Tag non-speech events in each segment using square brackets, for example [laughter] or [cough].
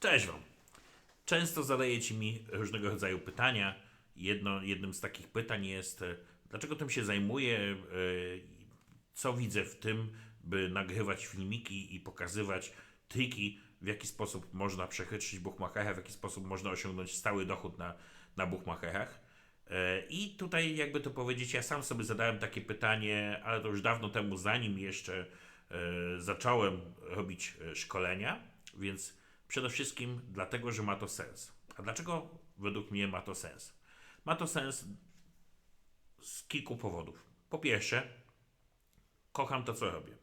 Cześć Wam. Często zadajecie mi różnego rodzaju pytania. Jedno, jednym z takich pytań jest, e, dlaczego tym się zajmuję, e, co widzę w tym, by nagrywać filmiki i pokazywać triki, w jaki sposób można przechytrzyć buchmachera, w jaki sposób można osiągnąć stały dochód na, na buchmacherach. E, I tutaj, jakby to powiedzieć, ja sam sobie zadałem takie pytanie, ale to już dawno temu, zanim jeszcze zacząłem robić szkolenia, więc przede wszystkim dlatego, że ma to sens. A dlaczego według mnie ma to sens? Ma to sens z kilku powodów. Po pierwsze, kocham to, co robię.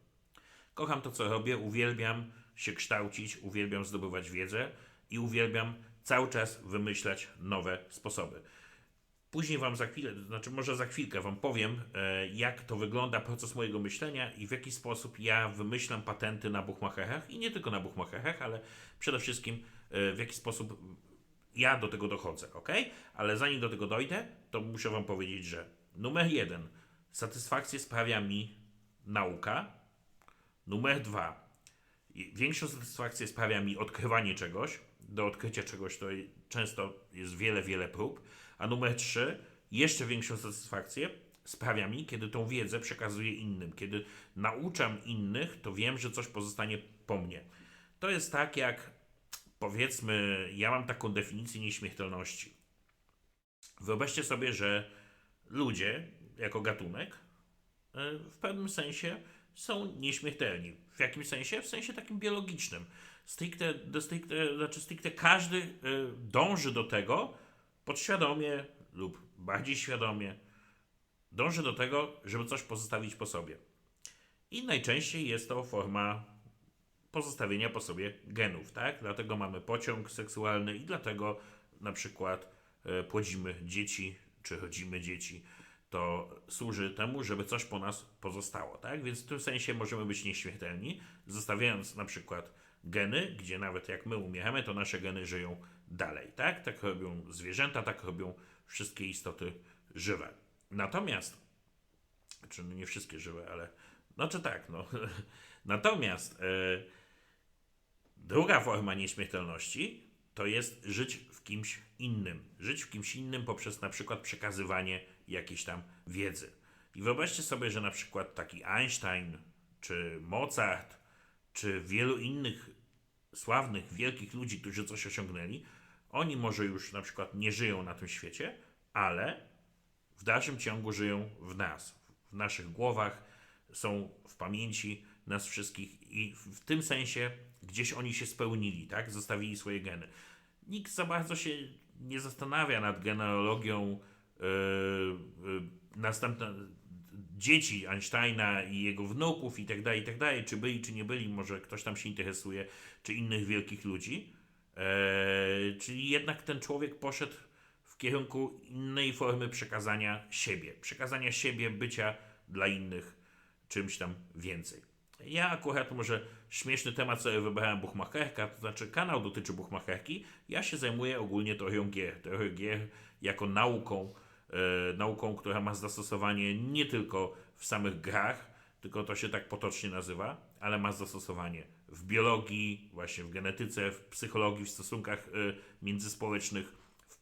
Kocham to, co robię, uwielbiam się kształcić, uwielbiam zdobywać wiedzę i uwielbiam cały czas wymyślać nowe sposoby. Później Wam za chwilę, znaczy może za chwilkę Wam powiem, e, jak to wygląda proces mojego myślenia i w jaki sposób ja wymyślam patenty na buchmacherach i nie tylko na buchmacherach, ale przede wszystkim e, w jaki sposób ja do tego dochodzę, ok? Ale zanim do tego dojdę, to muszę Wam powiedzieć, że numer jeden, satysfakcję sprawia mi nauka. Numer dwa, większą satysfakcję sprawia mi odkrywanie czegoś. Do odkrycia czegoś to często jest wiele, wiele prób. A numer trzy, jeszcze większą satysfakcję sprawia mi, kiedy tą wiedzę przekazuję innym. Kiedy nauczam innych, to wiem, że coś pozostanie po mnie. To jest tak jak, powiedzmy, ja mam taką definicję nieśmiertelności. Wyobraźcie sobie, że ludzie, jako gatunek, e, w pewnym sensie są nieśmiertelni. W jakim sensie? W sensie takim biologicznym. Stricte, de stricte, znaczy stricte każdy y, dąży do tego, podświadomie lub bardziej świadomie, dąży do tego, żeby coś pozostawić po sobie. I najczęściej jest to forma pozostawienia po sobie genów, tak? Dlatego mamy pociąg seksualny i dlatego na przykład y, płodzimy dzieci, czy rodzimy dzieci to służy temu, żeby coś po nas pozostało, tak? Więc w tym sensie możemy być nieśmiertelni, zostawiając na przykład geny, gdzie nawet jak my umieramy, to nasze geny żyją dalej, tak? Tak robią zwierzęta, tak robią wszystkie istoty żywe. Natomiast, czy nie wszystkie żywe, ale no czy tak, no. [laughs] Natomiast e, druga forma nieśmiertelności to jest żyć w kimś innym. Żyć w kimś innym poprzez na przykład przekazywanie jakiejś tam wiedzy. I wyobraźcie sobie, że na przykład taki Einstein, czy Mozart, czy wielu innych sławnych, wielkich ludzi, którzy coś osiągnęli, oni może już na przykład nie żyją na tym świecie, ale w dalszym ciągu żyją w nas, w naszych głowach, są w pamięci nas wszystkich i w tym sensie gdzieś oni się spełnili, tak? Zostawili swoje geny. Nikt za bardzo się nie zastanawia nad genealogią yy, yy, dzieci Einsteina i jego wnuków i tak dalej, i tak dalej, czy byli, czy nie byli, może ktoś tam się interesuje, czy innych wielkich ludzi. Eee, czyli jednak ten człowiek poszedł w kierunku innej formy przekazania siebie, przekazania siebie, bycia dla innych czymś tam więcej. Ja akurat może śmieszny temat sobie wybrałem buchmacherka, to znaczy kanał dotyczy buchmacherki. Ja się zajmuję ogólnie teorią gier. Teorią gier jako nauką, nauką, która ma zastosowanie nie tylko w samych grach, tylko to się tak potocznie nazywa, ale ma zastosowanie w biologii, właśnie w genetyce, w psychologii, w stosunkach e, międzyspołecznych,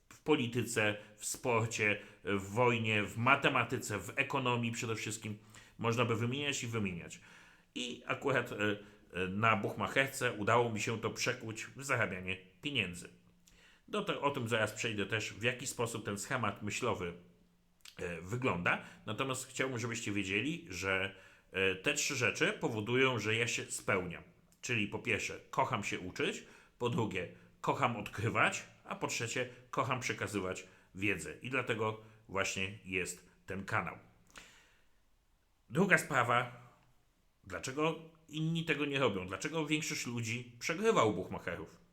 w, polityce, w sporcie, w wojnie, w matematyce, w ekonomii przede wszystkim. Można by wymieniać i wymieniać. I akurat e, e, na buchmacherce udało mi się to przekuć w zarabianie pieniędzy. Do te, o tym zaraz przejdę też, w jaki sposób ten schemat myślowy e, wygląda. Natomiast chciałbym, żebyście wiedzieli, że e, te trzy rzeczy powodują, że ja się spełniam. Czyli po pierwsze, kocham się uczyć, po drugie, kocham odkrywać, a po trzecie, kocham przekazywać wiedzę. I dlatego właśnie jest ten kanał. Druga sprawa, dlaczego inni tego nie robią? Dlaczego większość ludzi przegrywa u buchmacherów?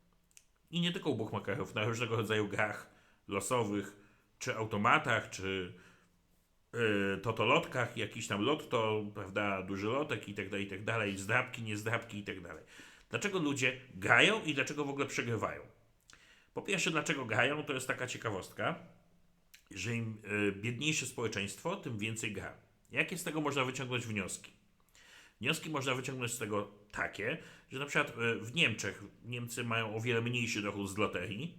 I nie tylko u buchmacherów, na różnego rodzaju grach losowych, czy automatach, czy yy, totolotkach, jakiś tam lotto, prawda, duży lotek i tak dalej, i tak dalej, zdrabki, niezdrabki i tak dalej. Dlaczego ludzie grają i dlaczego w ogóle przegrywają? Po pierwsze, dlaczego grają, to jest taka ciekawostka, że im y, biedniejsze społeczeństwo, tym więcej gra. Jakie z tego można wyciągnąć wnioski? Wnioski można wyciągnąć z tego takie, że na przykład e, w Niemczech Niemcy mają o wiele mniejszy dochód z loterii,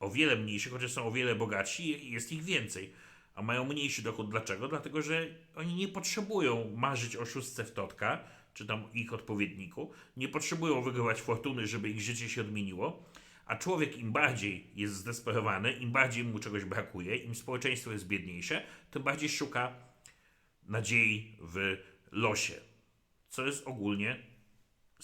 o wiele mniejszy, chociaż są o wiele bogatsi i jest ich więcej. A mają mniejszy dochód. Dlaczego? Dlatego, że oni nie potrzebują marzyć o szóstce w totka, czy tam ich odpowiedniku. Nie potrzebują wygrywać fortuny, żeby ich życie się odmieniło. A człowiek im bardziej jest zdesperowany, im bardziej mu czegoś brakuje, im społeczeństwo jest biedniejsze, tym bardziej szuka nadziei w losie. Co jest ogólnie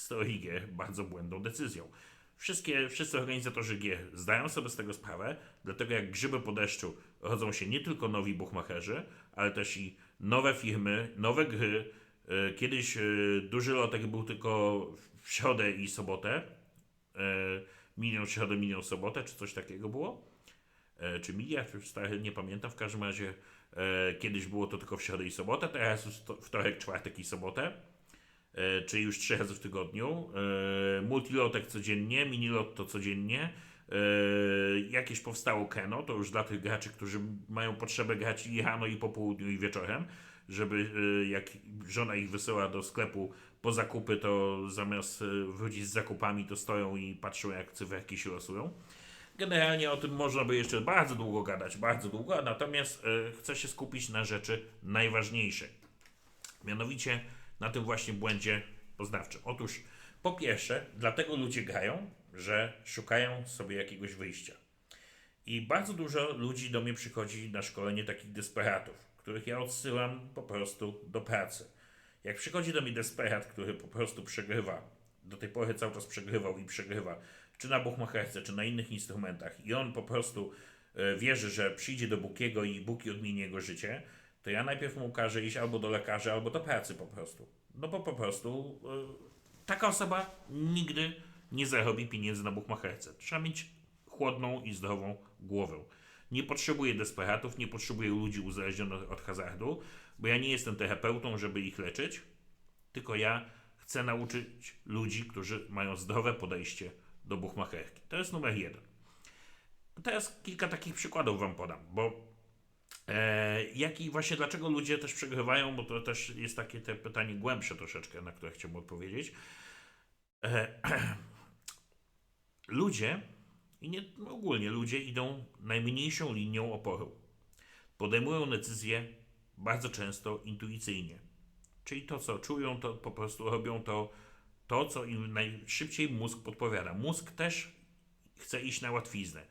teorii gier bardzo błędną decyzją. Wszystkie, wszyscy organizatorzy gier zdają sobie z tego sprawę, dlatego jak grzyby po deszczu rodzą się nie tylko nowi buchmacherzy, ale też i nowe firmy, nowe gry. E, Kiedyś e, duży lotek był tylko w środę i sobotę. E, Minął środę, minął sobotę, czy coś takiego było? Czy miliard, już stary, nie pamiętam. W każdym razie kiedyś było to tylko w środę i sobotę, teraz wtorek, czwartek i sobotę czyli już trzy razy w tygodniu. E, multilotek codziennie, minilotto codziennie. E, jakieś powstało Keno, to już dla tych graczy, którzy mają potrzebę grać i rano, i po południu, i wieczorem, żeby e, jak żona ich wysyła do sklepu po zakupy, to zamiast e, wrócić z zakupami, to stoją i patrzą, jak cyferki się losują. Generalnie o tym można by jeszcze bardzo długo gadać, bardzo długo, natomiast e, chcę się skupić na rzeczy najważniejszej. Mianowicie na tym właśnie błędzie poznawczym. Otóż po pierwsze, dlatego ludzie grają, że szukają sobie jakiegoś wyjścia. I bardzo dużo ludzi do mnie przychodzi na szkolenie takich desperatów, których ja odsyłam po prostu do pracy. Jak przychodzi do mnie desperat, który po prostu przegrywa, do tej pory cały czas przegrywał i przegrywa, czy na buchmacherce, czy na innych instrumentach, i on po prostu e, wierzy, że przyjdzie do Bukiego i Buki odmieni jego życie, to ja najpierw mu każę iść albo do lekarza, albo do pracy po prostu. No bo po prostu e, taka osoba nigdy nie zarobi pieniędzy na buchmacherce. Trzeba mieć chłodną i zdrową głowę. Nie potrzebuję desperatów, nie potrzebuję ludzi uzależnionych od hazardu, bo ja nie jestem terapeutą, żeby ich leczyć, tylko ja chcę nauczyć ludzi, którzy mają zdrowe podejście do buchmacherki. To jest numer jeden. Teraz kilka takich przykładów Wam podam, bo jak i właśnie dlaczego ludzie też przegrywają, bo to też jest takie te pytanie głębsze troszeczkę, na które chciałbym odpowiedzieć. E, [clears throat] ludzie, i nie no ogólnie ludzie idą najmniejszą linią oporu. Podejmują decyzje bardzo często intuicyjnie. Czyli to, co czują, to po prostu robią to, to co im najszybciej mózg podpowiada. Mózg też chce iść na łatwiznę.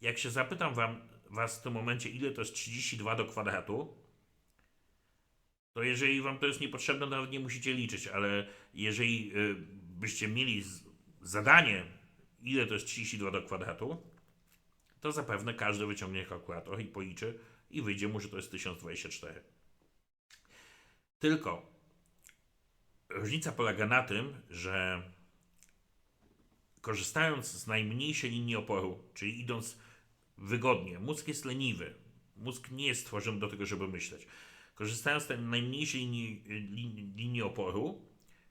Jak się zapytam wam, was w tym momencie, ile to jest 32 do kwadratu, to jeżeli wam to jest niepotrzebne, nawet nie musicie liczyć, ale jeżeli y, byście mieli zadanie, ile to jest 32 do kwadratu, to zapewne każdy wyciągnie kalkulator i policzy i wyjdzie mu, że to jest 1024. Tylko różnica polega na tym, że korzystając z najmniejszej linii oporu, czyli idąc wygodnie. Mózg jest leniwy. Mózg nie jest stworzony do tego, żeby myśleć. Korzystając z tej najmniejszej linii, linii, linii oporu,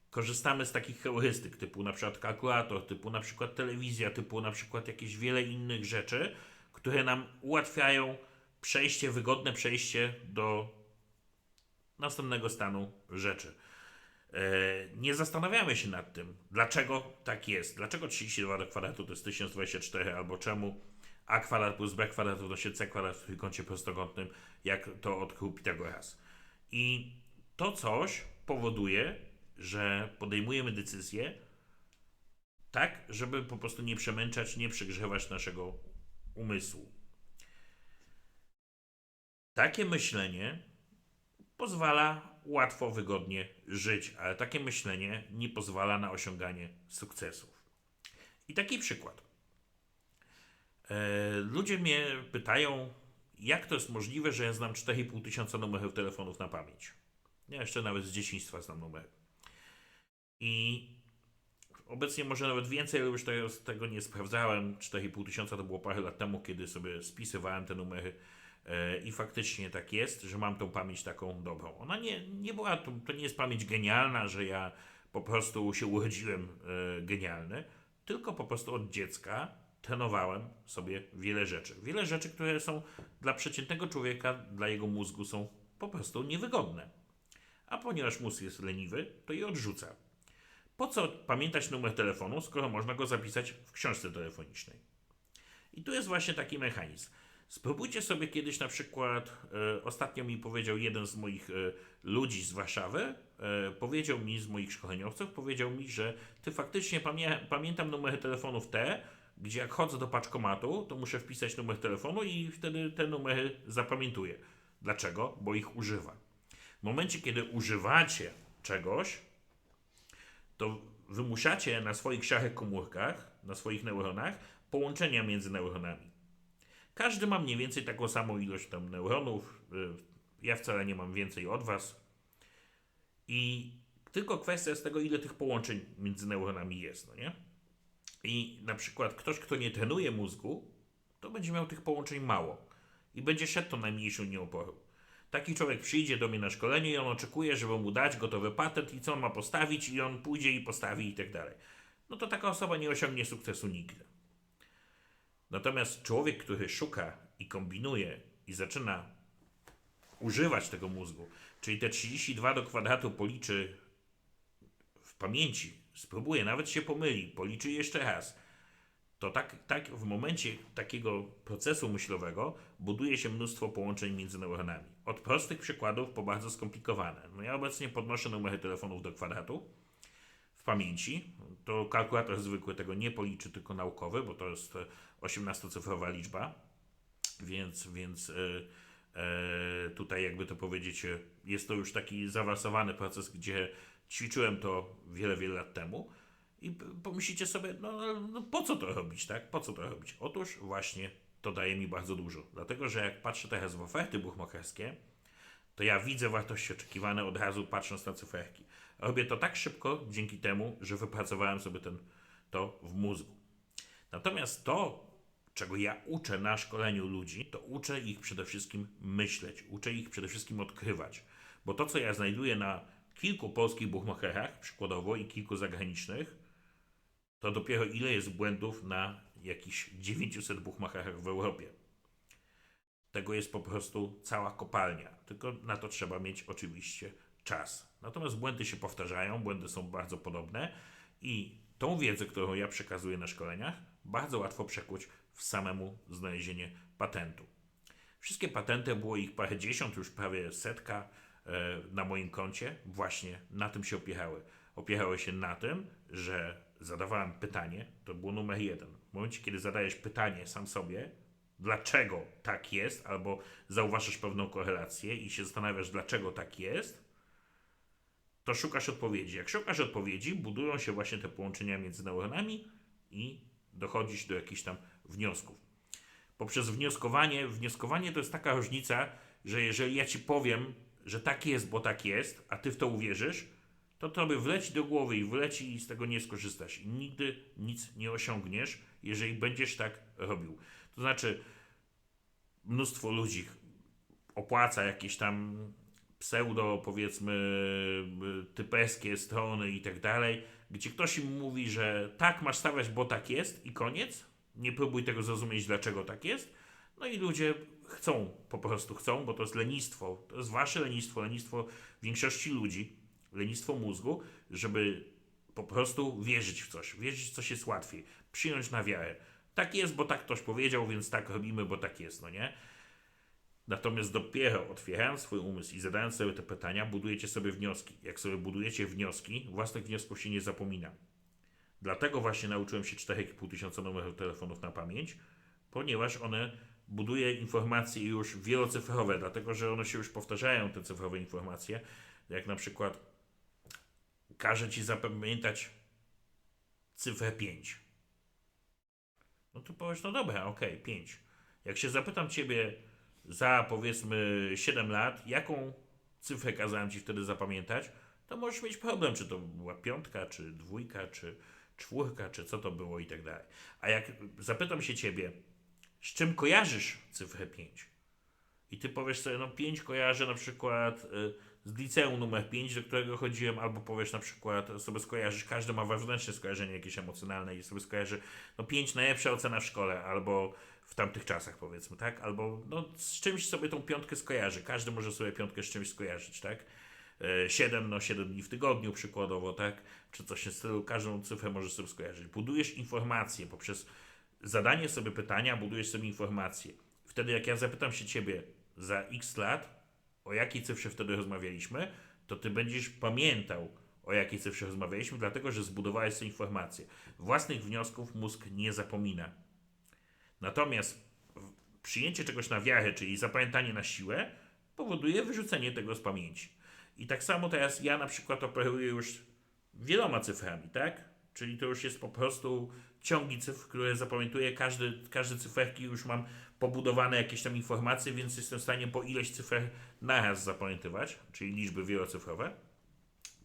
korzystamy z takich heurystyk, typu na przykład kalkulator, typu na przykład telewizja, typu na przykład jakieś wiele innych rzeczy, które nam ułatwiają przejście, wygodne przejście do następnego stanu rzeczy. E, Nie zastanawiamy się nad tym, dlaczego tak jest. Dlaczego 32 do kwadratu to jest 1024, albo czemu a kwadrat plus b kwadrat równa się c kwadrat w trójkącie prostokątnym, jak to odkrył Pitagoras. I to coś powoduje, że podejmujemy decyzje tak, żeby po prostu nie przemęczać, nie przegrzewać naszego umysłu. Takie myślenie pozwala łatwo, wygodnie żyć, ale takie myślenie nie pozwala na osiąganie sukcesów. I taki przykład. E, Ludzie mnie pytają, jak to jest możliwe, że ja znam 4,5 tysiąca numerów telefonów na pamięć. Ja jeszcze nawet z dzieciństwa znam numery. I obecnie może nawet więcej, ale już tego, nie sprawdzałem. 4,5 tysiąca to było parę lat temu, kiedy sobie spisywałem te numery. E, I faktycznie tak jest, że mam tą pamięć taką dobrą. Ona nie, nie była, to, to nie jest pamięć genialna, że ja po prostu się urodziłem e, genialny, tylko po prostu od dziecka trenowałem sobie wiele rzeczy. Wiele rzeczy, które są dla przeciętnego człowieka, dla jego mózgu są po prostu niewygodne. A ponieważ mózg jest leniwy, to je odrzuca. Po co pamiętać numer telefonu, skoro można go zapisać w książce telefonicznej? I tu jest właśnie taki mechanizm. Spróbujcie sobie kiedyś na przykład, e, ostatnio mi powiedział jeden z moich e, ludzi z Warszawy, e, powiedział mi z moich szkoleniowców, powiedział mi, że ty faktycznie pamię pamiętam numery telefonów te, gdzie jak chodzę do paczkomatu, to muszę wpisać numer telefonu i wtedy te numery zapamiętuję. Dlaczego? Bo ich używa. W momencie, kiedy używacie czegoś, to wymuszacie na swoich szarych komórkach, na swoich neuronach połączenia między neuronami. Każdy ma mniej więcej taką samą ilość tam neuronów. y, Ja wcale nie mam więcej od Was. I tylko kwestia jest tego, ile tych połączeń między neuronami jest, no nie? I na przykład ktoś, kto nie trenuje mózgu, to będzie miał tych połączeń mało. I będzie szedł tą najmniejszą nieoporą. Taki człowiek przyjdzie do mnie na szkolenie i on oczekuje, żeby mu dać gotowy patent i co on ma postawić i on pójdzie i postawi i tak dalej. No to taka osoba nie osiągnie sukcesu nigdy. Natomiast człowiek, który szuka i kombinuje i zaczyna używać tego mózgu, czyli te 32 do kwadratu policzy w pamięci, spróbuje, nawet się pomyli, policzy jeszcze raz, to tak, tak w momencie takiego procesu myślowego buduje się mnóstwo połączeń między neuronami. Od prostych przykładów po bardzo skomplikowane. No ja obecnie podnoszę numery telefonów do kwadratu w pamięci. To kalkulator zwykły tego nie policzy, tylko naukowy, bo to jest e, 18-cyfrowa liczba, więc, więc e, e, tutaj jakby to powiedzieć, e, jest to już taki zaawansowany proces, gdzie ćwiczyłem to wiele, wiele lat temu. I pomyślicie sobie, no, no po co to robić, tak? Po co to robić? Otóż właśnie to daje mi bardzo dużo. Dlatego, że jak patrzę teraz w oferty buchmacherskie, to ja widzę wartości oczekiwane od razu patrząc na cyferki. Robię to tak szybko dzięki temu, że wypracowałem sobie ten, to w mózgu. Natomiast to, czego ja uczę na szkoleniu ludzi, to uczę ich przede wszystkim myśleć, uczę ich przede wszystkim odkrywać. Bo to, co ja znajduję na kilku polskich buchmacherach, przykładowo, i kilku zagranicznych, to dopiero ile jest błędów na jakichś 900 buchmacherach w Europie. Tego jest po prostu cała kopalnia. Tylko na to trzeba mieć oczywiście czas. Natomiast błędy się powtarzają, błędy są bardzo podobne i tą wiedzę, którą ja przekazuję na szkoleniach, bardzo łatwo przekuć w samemu znalezienie patentu. Wszystkie patenty, było ich parędziesiąt, już prawie setka na moim koncie, właśnie na tym się opierały. Opierały się na tym, że zadawałem pytanie, to było numer jeden. W momencie, kiedy zadajesz pytanie sam sobie, dlaczego tak jest, albo zauważysz pewną korelację i się zastanawiasz, dlaczego tak jest, to szukasz odpowiedzi. Jak szukasz odpowiedzi, budują się właśnie te połączenia między neuronami i dochodzisz do jakichś tam wniosków. Poprzez wnioskowanie, wnioskowanie to jest taka różnica, że jeżeli ja ci powiem, że tak jest, bo tak jest, a ty w to uwierzysz, to tobie wleci do głowy i wleci i z tego nie skorzystasz. I nigdy nic nie osiągniesz, jeżeli będziesz tak robił. To znaczy, mnóstwo ludzi opłaca jakieś tam pseudo, powiedzmy, typeskie strony i tak dalej, gdzie ktoś im mówi, że tak masz stawiać, bo tak jest i koniec. Nie próbuj tego zrozumieć, dlaczego tak jest. No i ludzie chcą, po prostu chcą, bo to jest lenistwo. To jest wasze lenistwo, lenistwo większości ludzi, lenistwo mózgu, żeby po prostu wierzyć w coś, wierzyć w coś jest łatwiej, przyjąć na wiarę. Tak jest, bo tak ktoś powiedział, więc tak robimy, bo tak jest, no nie? Natomiast dopiero otwierając swój umysł i zadając sobie te pytania, budujecie sobie wnioski. Jak sobie budujecie wnioski, własnych wniosków się nie zapomina. Dlatego właśnie nauczyłem się 4,5 tysiąca numerów telefonów na pamięć, ponieważ one buduje informacje już wielocyfrowe, dlatego że one się już powtarzają, te cyfrowe informacje. Jak na przykład każe ci zapamiętać cyfrę 5. No to powiesz, no dobra, okej, 5. Jak się zapytam ciebie za powiedzmy 7 lat, jaką cyfrę kazałem ci wtedy zapamiętać, to możesz mieć problem, czy to była piątka, czy dwójka, czy czwórka, czy co to było i tak dalej. A jak zapytam się ciebie, z czym kojarzysz cyfrę 5? I ty powiesz sobie, no 5 kojarzę na przykład y, z liceum numer 5, do którego chodziłem, albo powiesz na przykład, sobie skojarzysz, każdy ma wewnętrzne skojarzenie jakieś emocjonalne i sobie skojarzy, no 5 najlepsza ocena w szkole, albo w tamtych czasach powiedzmy, tak? Albo no, z czymś sobie tą piątkę skojarzy. Każdy może sobie piątkę z czymś skojarzyć, tak? e, 7, no 7 dni w tygodniu przykładowo, tak? Czy coś w stylu, każdą cyfrę możesz sobie skojarzyć. Budujesz informacje poprzez zadanie sobie pytania, budujesz sobie informacje. Wtedy jak ja zapytam się ciebie za x lat, o jakiej cyfrze wtedy rozmawialiśmy, to ty będziesz pamiętał, o jakiej cyfrze rozmawialiśmy, dlatego że zbudowałeś sobie informacje. Własnych wniosków mózg nie zapomina. Natomiast przyjęcie czegoś na wiarę, czyli zapamiętanie na siłę, powoduje wyrzucenie tego z pamięci. I tak samo teraz ja na przykład operuję już wieloma cyframi, tak? Czyli to już jest po prostu ciągi cyfr, które zapamiętuję. Każdy, każdy cyferki już mam pobudowane jakieś tam informacje, więc jestem w stanie po ileś cyfer naraz zapamiętywać, czyli liczby wielocyfrowe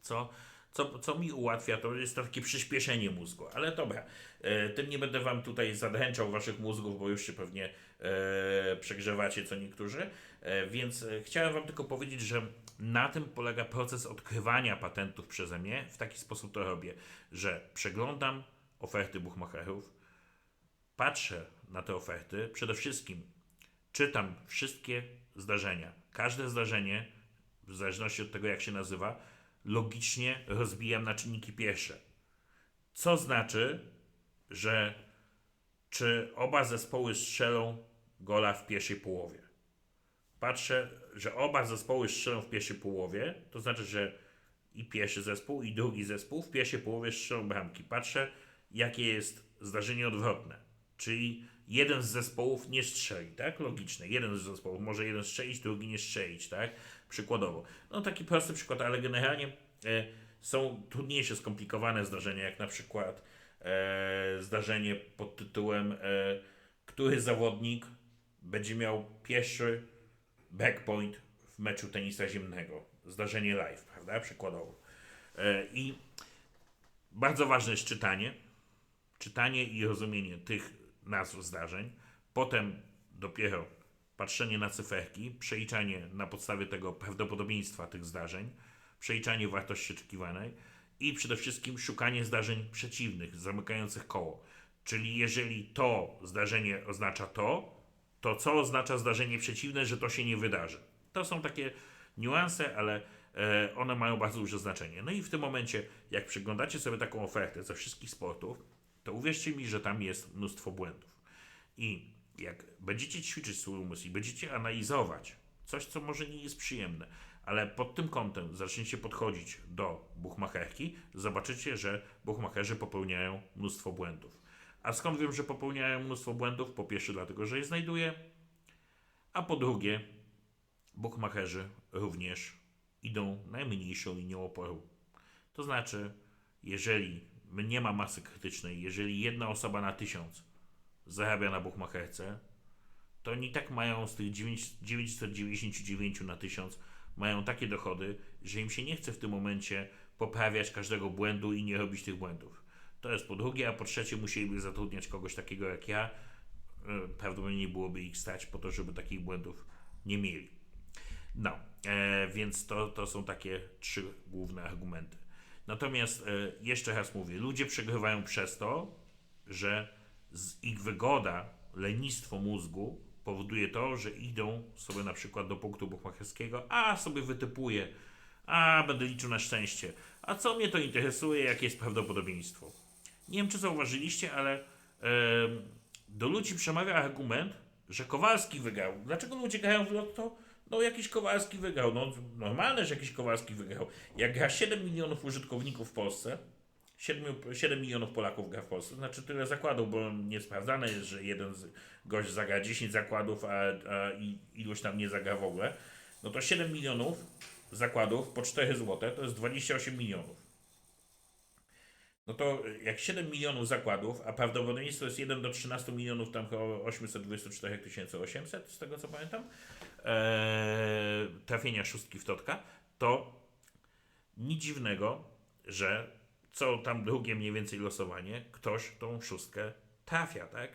co, co, co mi ułatwia, to jest to takie przyspieszenie mózgu. Ale dobra, e, tym nie będę Wam tutaj zadręczał Waszych mózgów, bo już się pewnie e, przegrzewacie co niektórzy. E, więc e, chciałem Wam tylko powiedzieć, że na tym polega proces odkrywania patentów przeze mnie. W taki sposób to robię, że przeglądam oferty buchmacherów, patrzę na te oferty, przede wszystkim czytam wszystkie zdarzenia. Każde zdarzenie, w zależności od tego, jak się nazywa, logicznie rozbijam na czynniki pierwsze. Co znaczy, że czy oba zespoły strzelą gola w pierwszej połowie. Patrzę, że oba zespoły strzelą w pierwszej połowie, to znaczy, że i pierwszy zespół, i drugi zespół w pierwszej połowie strzelą bramki. Patrzę, jakie jest zdarzenie odwrotne. Czyli jeden z zespołów nie strzeli, tak? Logiczne. Jeden z zespołów może jeden strzelić, drugi nie strzelić, tak? Przykładowo. No taki prosty przykład, ale generalnie e, są trudniejsze, skomplikowane zdarzenia, jak na przykład e, zdarzenie pod tytułem e, który zawodnik będzie miał pierwszy backpoint w meczu tenisa ziemnego. Zdarzenie live, prawda? Przykładowo. E, I bardzo ważne jest czytanie. Czytanie i rozumienie tych nazw zdarzeń. Potem dopiero patrzenie na cyferki, przeliczanie na podstawie tego prawdopodobieństwa tych zdarzeń, przeliczanie wartości oczekiwanej i przede wszystkim szukanie zdarzeń przeciwnych, zamykających koło. Czyli jeżeli to zdarzenie oznacza to, to co oznacza zdarzenie przeciwne, że to się nie wydarzy. To są takie niuanse, ale e, one mają bardzo duże znaczenie. No i w tym momencie, jak przeglądacie sobie taką ofertę ze wszystkich sportów, to uwierzcie mi, że tam jest mnóstwo błędów. I jak będziecie ćwiczyć swój umysł i będziecie analizować coś, co może nie jest przyjemne, ale pod tym kątem zaczniecie podchodzić do buchmacherki, zobaczycie, że buchmacherzy popełniają mnóstwo błędów. A skąd wiem, że popełniają mnóstwo błędów? Po pierwsze, dlatego, że je znajduję, a po drugie, buchmacherzy również idą najmniejszą linią oporu. To znaczy, jeżeli nie ma masy krytycznej, jeżeli jedna osoba na tysiąc zarabia na buchmacherce, to oni tak mają z tych 9 999 na 1000 mają takie dochody, że im się nie chce w tym momencie poprawiać każdego błędu i nie robić tych błędów. To jest po drugie, a po trzecie musieliby zatrudniać kogoś takiego jak ja. E, Prawdopodobnie byłoby ich stać po to, żeby takich błędów nie mieli. No, e, więc to, to są takie trzy główne argumenty. Natomiast e, jeszcze raz mówię, ludzie przegrywają przez to, że z ich wygoda, lenistwo mózgu powoduje to, że idą sobie na przykład do punktu buchmacherskiego, a sobie wytypuję, a będę liczył na szczęście. A co mnie to interesuje, jakie jest prawdopodobieństwo? Nie wiem, czy zauważyliście, ale do ludzi przemawia argument, że Kowalski wygrał. Dlaczego ludzie grają w lotto? No jakiś Kowalski wygrał. No normalne, że jakiś Kowalski wygrał. Jak gra 7 milionów użytkowników w Polsce, 7, 7 milionów Polaków gra w Polsce, znaczy tyle zakładów, bo niesprawdzane jest, że jeden z gość zagra 10 zakładów, a, a tam nie zagra w ogóle. No to 7 milionów zakładów po 4 zł to jest 28 milionów. No to y, jak 7 milionów zakładów, a prawdopodobieństwo jest 1 do 13 milionów, tam chyba 824 800, z tego co pamiętam, eee, trafienia szóstki w totka, to nic dziwnego, że co tam drugie mniej więcej losowanie, ktoś tą szóstkę trafia, tak?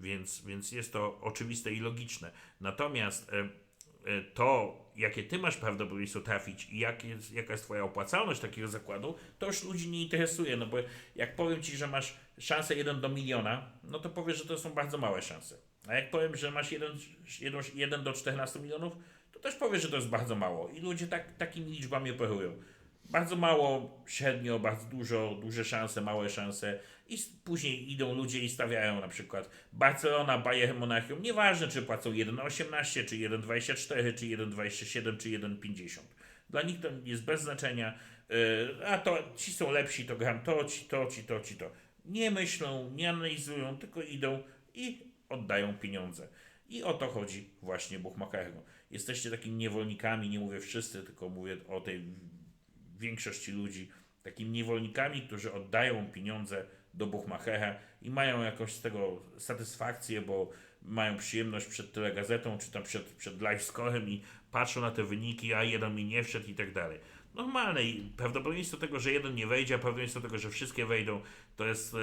Więc, więc jest to oczywiste i logiczne. Natomiast e, e, to, jakie ty masz prawdopodobieństwo trafić i jak jest, jaka jest twoja opłacalność takiego zakładu, to już ludzi nie interesuje, no bo jak powiem ci, że masz szansę 1 do miliona, no to powiesz, że to są bardzo małe szanse. A jak powiem, że masz 1, 1, 1 do 14 milionów, to ktoś powie, że to jest bardzo mało i ludzie tak, takimi liczbami operują. Bardzo mało, średnio, bardzo dużo, duże szanse, małe szanse i później idą ludzie i stawiają na przykład Barcelona, Bayern Monachium, nieważne czy płacą 1,18, czy 1,24, czy 1,27, czy 1,50. Dla nich to jest bez znaczenia, yy, a to ci są lepsi, to gram to, ci to, ci to, ci to. Nie myślą, nie analizują, tylko idą i oddają pieniądze. I o to chodzi właśnie Buchmacherno. Jesteście takimi niewolnikami, nie mówię wszyscy, tylko mówię o tej większości ludzi, takimi niewolnikami, którzy oddają pieniądze do Buchmachera i mają jakąś z tego satysfakcję, bo mają przyjemność przed telegazetą, czy tam przed, przed live i patrzą na te wyniki, a jeden mi nie wszedł i tak dalej. Normalne i prawdopodobieństwo tego, że jeden nie wejdzie, a prawdopodobieństwo tego, że wszystkie wejdą, to jest e,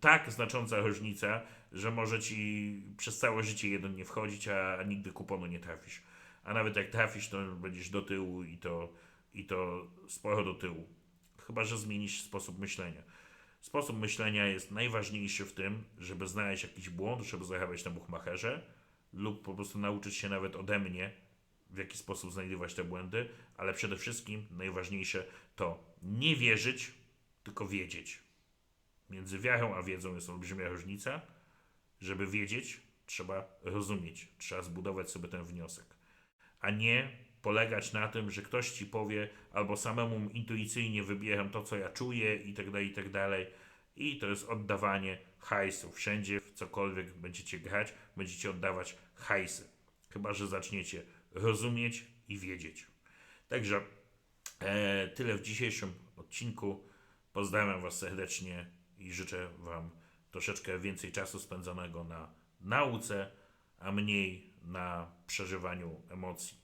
tak znacząca różnica, że może ci przez całe życie jeden nie wchodzić, a, a nigdy kuponu nie trafisz. A nawet jak trafisz, to będziesz do tyłu i to, i to sporo do tyłu. Chyba, że zmienisz sposób myślenia. Sposób myślenia jest najważniejszy w tym, żeby znaleźć jakiś błąd, żeby zarabiać na buchmacherze lub po prostu nauczyć się nawet ode mnie, w jaki sposób znajdywać te błędy, ale przede wszystkim najważniejsze to nie wierzyć, tylko wiedzieć. Między wiarą a wiedzą jest olbrzymia różnica. Żeby wiedzieć, trzeba rozumieć, trzeba zbudować sobie ten wniosek, a nie polegać na tym, że ktoś ci powie, albo samemu intuicyjnie wybieram to, co ja czuję i tak dalej, i tak dalej. I to jest oddawanie hajsu. Wszędzie, w cokolwiek będziecie grać, będziecie oddawać hajsy. Chyba, że zaczniecie rozumieć i wiedzieć. Także e, tyle w dzisiejszym odcinku. Pozdrawiam Was serdecznie i życzę Wam troszeczkę więcej czasu spędzonego na nauce, a mniej na przeżywaniu emocji.